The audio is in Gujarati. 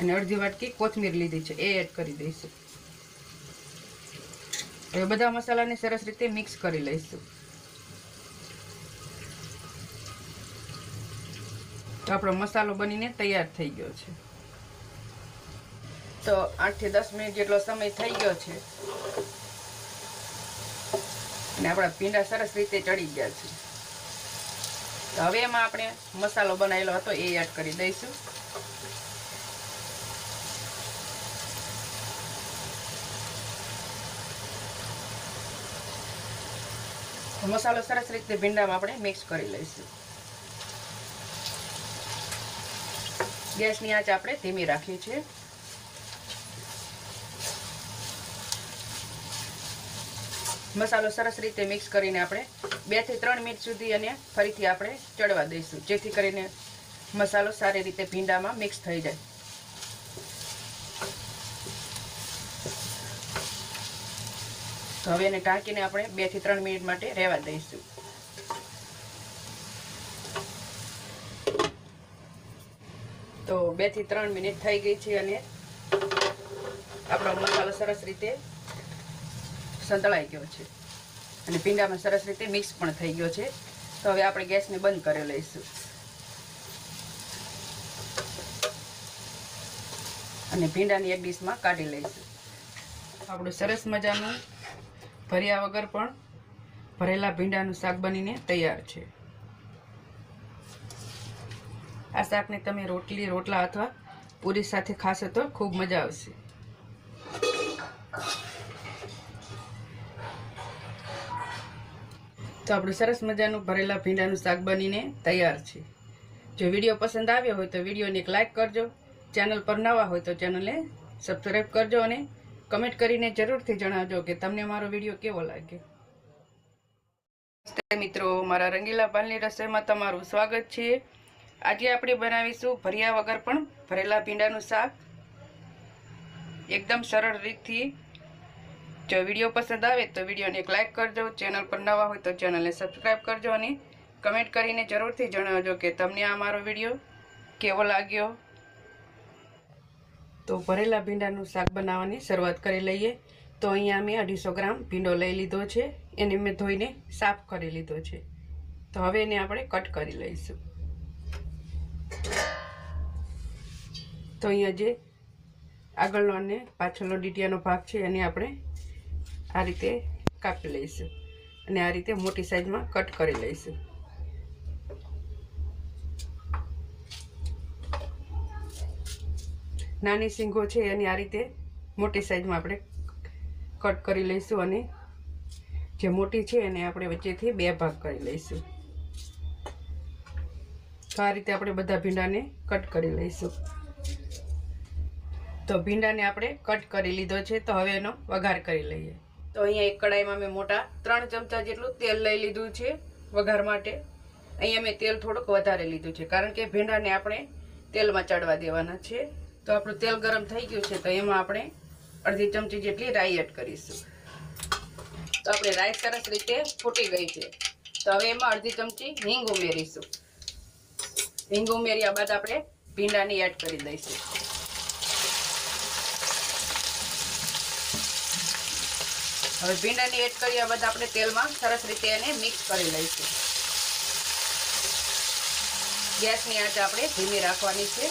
અને અડધી વાટકી કોથમીર લીધી છે. એ એડ કરી દઈશું. હવે બધા મસાલાને સરસ રીતે મિક્સ કરી લઈશું. તો આપણો મસાલો બનીને તૈયાર થઈ ગયો છે. તો આઠથી દસ મિનિટ જેટલો સમય થઈ ગયો છે. અને આપણા પીંડા સરસ રીતે ચડી ગયા છે. તો હવે એમાં આપણે મસાલો બનાવેલો હતો એ એડ કરી દઈશું. મસાલો સરસ રીતે ભીંડામાં આપણે મિક્સ કરી લઈશું. ગેસની આંચ આપણે ધીમી રાખીએ છે મસાલો સરસ રીતે મિક્સ કરીને આપણે બેથી ત્રણ મિનિટ સુધી અને ફરીથી આપણે ચડવા દઈશું, જેથી કરીને મસાલો સારી રીતે ભીંડામાં મિક્સ થઈ જાય. તો હવે એને ઢાંકીને આપણે બેથી ત્રણ મિનિટ માટે રહેવા દઈશું. તો બેથી ત્રણ મિનિટ થઈ ગઈ છે અને આપણો મસાલો સરસ રીતે સંતળાઈ ગયો છે. અને પીંડામાં સરસ રીતે મિક્સ પણ થઈ ગયો છે. તો હવે આપણે ગેસને બંધ કરી લઈશું. અને ભીંડાની એક ડીશમાં કાઢી લઈશું. આપણું સરસ મજાનું ભર્યા વગર પણ ભરેલા ભીંડાનું શાક બનીને તૈયાર છે. આ શાકને તમે રોટલી, રોટલા અથવા પૂરી સાથે ખાશો તો ખૂબ મજા આવશે. તો આપણું સરસ મજાનું ભરેલા ભીંડાનું શાક બનીને તૈયાર છે. જો વીડિયો પસંદ આવ્યો હોય તો વિડીયોને એક લાઇક કરજો. ચેનલ પર નવા હોય તો ચેનલને સબસ્ક્રાઈબ કરજો અને કમેન્ટ કરીને જરૂરથી જણાવજો કે તમને મારો વીડિયો કેવો નમસ્તે મિત્રો, મારા રંગીલા પાલની રસોઈમાં તમારું સ્વાગત છે. આજે આપણે બનાવીશું ભર્યા વગર પણ ભરેલા ભીંડાનું શાક. એકદમ સરળ રીતથી. જો વીડિયો પસંદ આવે તો વિડીયોને એક લાઇક કરજો, ચેનલ પર નવા હોય તો ચેનલને સબસ્ક્રાઈબ કરજો અને કમેન્ટ કરીને જરૂરથી જણાવજો કે તમને આ મારો વીડિયો કેવો લાગ્યો. તો ભરેલા ભીંડાનું શાક બનાવવાની શરૂઆત કરી લઈએ. તો અહીંયા મેં અઢીસો ગ્રામ ભીંડો લઈ લીધો છે. એને મેં ધોઈને સાફ કરી લીધો છે. તો હવે એને આપણે કટ કરી લઈશું. તો અહીંયા જે આગળનો અને પાછળનો ડીટીયાનો ભાગ છે, એને આપણે આ રીતે કાપી લઈશું. અને આ રીતે મોટી સાઈઝમાં કટ કરી લઈશું. નાની સિંગો છે એની આ રીતે મોટી સાઈઝમાં આપણે કટ કરી લઈશું અને જે મોટી છે એને આપણે વચ્ચેથી બે ભાગ કરી લઈશું. તો આ રીતે આપણે બધા ભીંડાને કટ કરી લઈશું. તો ભીંડાને આપણે કટ કરી લીધો છે, તો હવે એનો વઘાર કરી લઈએ. તો અહીંયા એક કડાઈમાં મેં મોટા ત્રણ ચમચા જેટલું તેલ લઈ લીધું છે વઘાર માટે. અહીંયા મેં તેલ થોડુંક વધારે લીધું છે, કારણ કે ભીંડાને આપણે તેલમાં ચડવા દેવાના છે. તો આપણું તેલ ગરમ થઈ ગયું છે, તો એમાં આપણે અડધી ચમચી જેટલી રાઈ એડ કરીશું. તો આપણે રાઈ સરસ રીતે ફૂટી ગઈ છે. તો હવે એમાં અડધી ચમચી હિંગ ઉમેરીશું. હિંગ ઉમેર્યા બાદ આપણે ભીંડાની એડ કરી દઈશું. હવે ભીંડાની એડ કર્યા બાદ આપણે તેલમાં સરસ રીતે એને મિક્સ કરી લઈશું. ગેસની આંચ આપણે ધીમી રાખવાની છે.